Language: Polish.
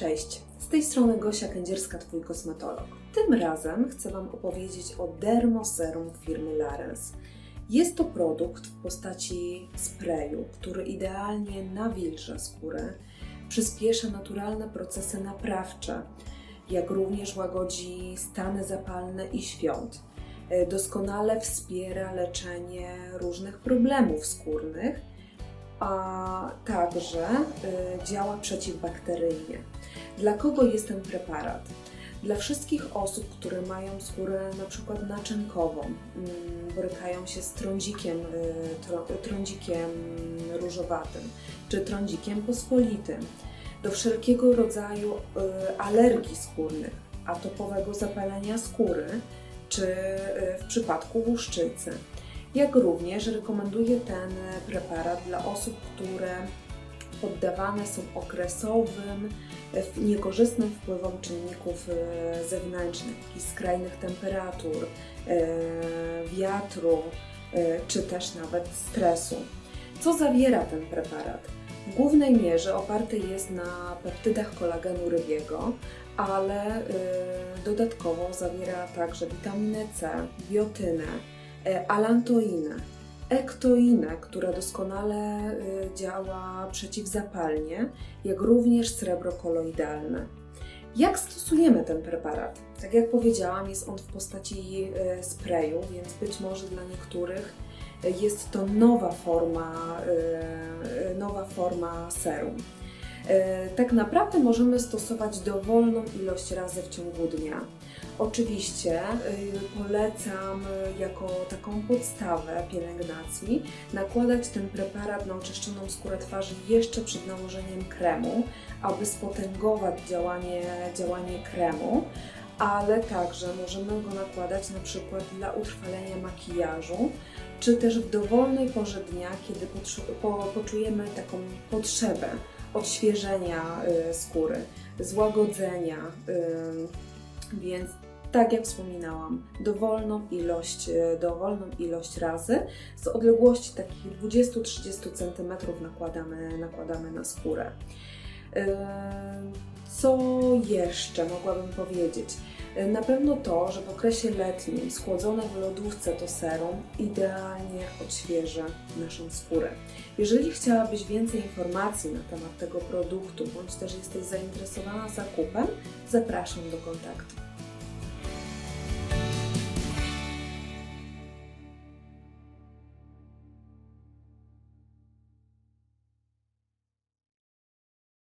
Cześć, z tej strony Gosia Kędzierska, Twój kosmetolog. Tym razem chcę Wam opowiedzieć o dermoserum firmy Larens. Jest to produkt w postaci sprayu, który idealnie nawilża skórę, przyspiesza naturalne procesy naprawcze, jak również łagodzi stany zapalne i świąt. E, Doskonale wspiera leczenie różnych problemów skórnych, a także y, działa przeciwbakteryjnie. Dla kogo jest ten preparat? Dla wszystkich osób, które mają skórę na przykład naczynkową, mm, borykają się z trądzikiem, y, trądzikiem różowatym czy trądzikiem pospolitym, do wszelkiego rodzaju y, alergii skórnych, atopowego zapalenia skóry czy w przypadku łuszczycy. Jak również rekomenduję ten preparat dla osób, które poddawane są okresowym, w- niekorzystnym wpływom czynników e, zewnętrznych, takich skrajnych temperatur, e, wiatru, e, czy też nawet stresu. Co zawiera ten preparat? W głównej mierze oparty jest na peptydach kolagenu rybiego, ale e, dodatkowo zawiera także witaminę C, biotynę, e, alantoinę, ektoinę, która doskonale e, działa przeciwzapalnie, jak również srebro koloidalne. Jak stosujemy ten preparat? Tak jak powiedziałam, jest on w postaci e, sprayu, więc być może dla niektórych e, jest to nowa forma, nowa forma serum. E, Tak naprawdę możemy stosować dowolną ilość razy w ciągu dnia. Oczywiście y, polecam y, jako taką podstawę pielęgnacji nakładać ten preparat na oczyszczoną skórę twarzy jeszcze przed nałożeniem kremu, aby spotęgować działanie, działanie kremu, ale także możemy go nakładać na przykład dla utrwalenia makijażu, czy też w dowolnej porze dnia, kiedy poczujemy taką potrzebę odświeżenia y, skóry, złagodzenia. y, więc tak jak wspominałam, dowolną ilość, e, dowolną ilość razy z odległości takich 20-30 cm nakładamy, nakładamy na skórę. Co jeszcze mogłabym powiedzieć? E, Na pewno to, że w okresie letnim schłodzone w lodówce to serum idealnie odświeża naszą skórę. Jeżeli chciałabyś więcej informacji na temat tego produktu, bądź też jesteś zainteresowana zakupem, zapraszam do kontaktu.